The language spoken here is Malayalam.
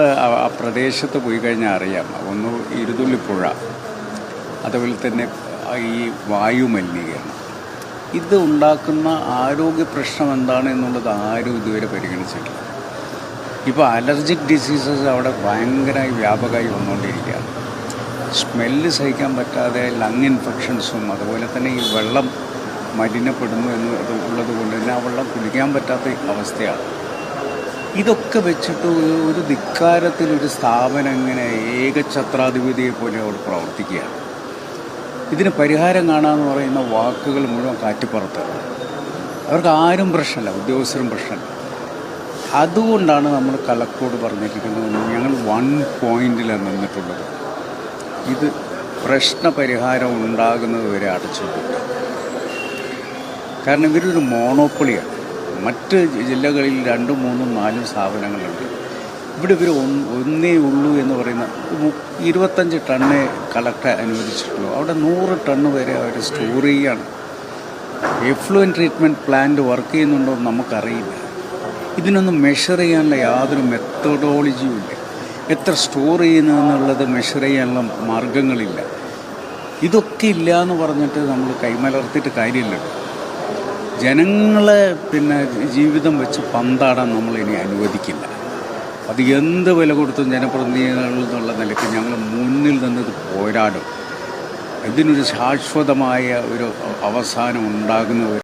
ആ പ്രദേശത്ത് പോയി കഴിഞ്ഞാൽ അറിയാം. ഒന്ന് ഇരുതുള്ളിപ്പുഴ അതുപോലെ തന്നെ ഈ വായു മലിനീകരണം. ഇത് ഉണ്ടാക്കുന്ന ആരോഗ്യ പ്രശ്നം എന്താണ് എന്നുള്ളത് ആരും ഇതുവരെ പരിഗണിച്ചിട്ടില്ല. ഇപ്പോൾ അലർജിക് ഡിസീസസ് അവിടെ ഭയങ്കരമായി വ്യാപകമായി വന്നുകൊണ്ടിരിക്കുകയാണ്. സ്മെല്ല് സഹിക്കാൻ പറ്റാതെ ലങ് ഇൻഫെക്ഷൻസും അതുപോലെ തന്നെ ഈ വെള്ളം മലിനപ്പെടുന്നു എന്ന് ഉള്ളത് കൊണ്ട് തന്നെ ആ വെള്ളം കുടിക്കാൻ പറ്റാത്ത അവസ്ഥയാണ്. ഇതൊക്കെ വെച്ചിട്ട് ഒരു- ഒരു സ്ഥാപനം ഇങ്ങനെ ഏകഛത്രാധിപതിയെ പോലെ അവിടെ പ്രവർത്തിക്കുകയാണ്. ഇതിന് പരിഹാരം കാണാമെന്ന് പറയുന്ന വാക്കുകൾ മുഴുവൻ കാറ്റിപ്പുറത്താണ്. അവർക്ക് ആരും പ്രശ്നമല്ല ഉദ്യോഗസ്ഥരും പ്രശ്നമല്ല. അതുകൊണ്ടാണ് നമ്മൾ കലക്കോട് പറഞ്ഞിരിക്കുന്നത് ഞങ്ങൾ വൺ പോയിന്റിലാണ് നിന്നിട്ടുള്ളത്. ഇത് പ്രശ്ന പരിഹാരം ഉണ്ടാകുന്നത് വരെ അടച്ചു കാരണം ഇവരൊരു മോണോപ്പൊളിയാണ്. മറ്റ് ജില്ലകളിൽ രണ്ടും മൂന്നും നാലും സ്ഥാപനങ്ങളുണ്ട്. ഇവിടെ ഇവർ ഒന്നേ ഉള്ളൂ എന്ന് പറയുന്ന ഇരുപത്തഞ്ച് ടണ്ണ് കളക്ട് അനുവദിച്ചിട്ടുള്ളൂ. അവിടെ നൂറ് ടണ്ണ് വരെ അവർ സ്റ്റോർ ചെയ്യുകയാണ് എഫ്ലുവൻ ട്രീറ്റ്മെന്റ് പ്ലാന്റ് വർക്ക് ചെയ്യുന്നുണ്ടോ എന്ന് നമുക്കറിയില്ല. ഇതിനൊന്നും മെഷർ ചെയ്യാനുള്ള യാതൊരു മെത്തഡോളജിയും ഇല്ല. എത്ര സ്റ്റോർ ചെയ്യുന്നു എന്നുള്ളത് മെഷർ ചെയ്യാനുള്ള മാർഗങ്ങളില്ല ഇതൊക്കെ ഇല്ല എന്ന് പറഞ്ഞിട്ട് നമ്മൾ കൈമലർത്തിയിട്ട് കാര്യമില്ലല്ലോ. ജനങ്ങളെ പിന്നെ ജീവിതം വെച്ച് പന്താടാൻ നമ്മൾ ഇനി അനുവദിക്കില്ല. അത് എന്ത് വില കൊടുത്തും ജനപ്രതിനിധികൾ എന്നുള്ള നിലയ്ക്ക് ഞങ്ങൾ മുന്നിൽ നിന്നത് പോരാടും. ഇതിനൊരു ശാശ്വതമായ ഒരു അവസാനം ഉണ്ടാകുന്നവർ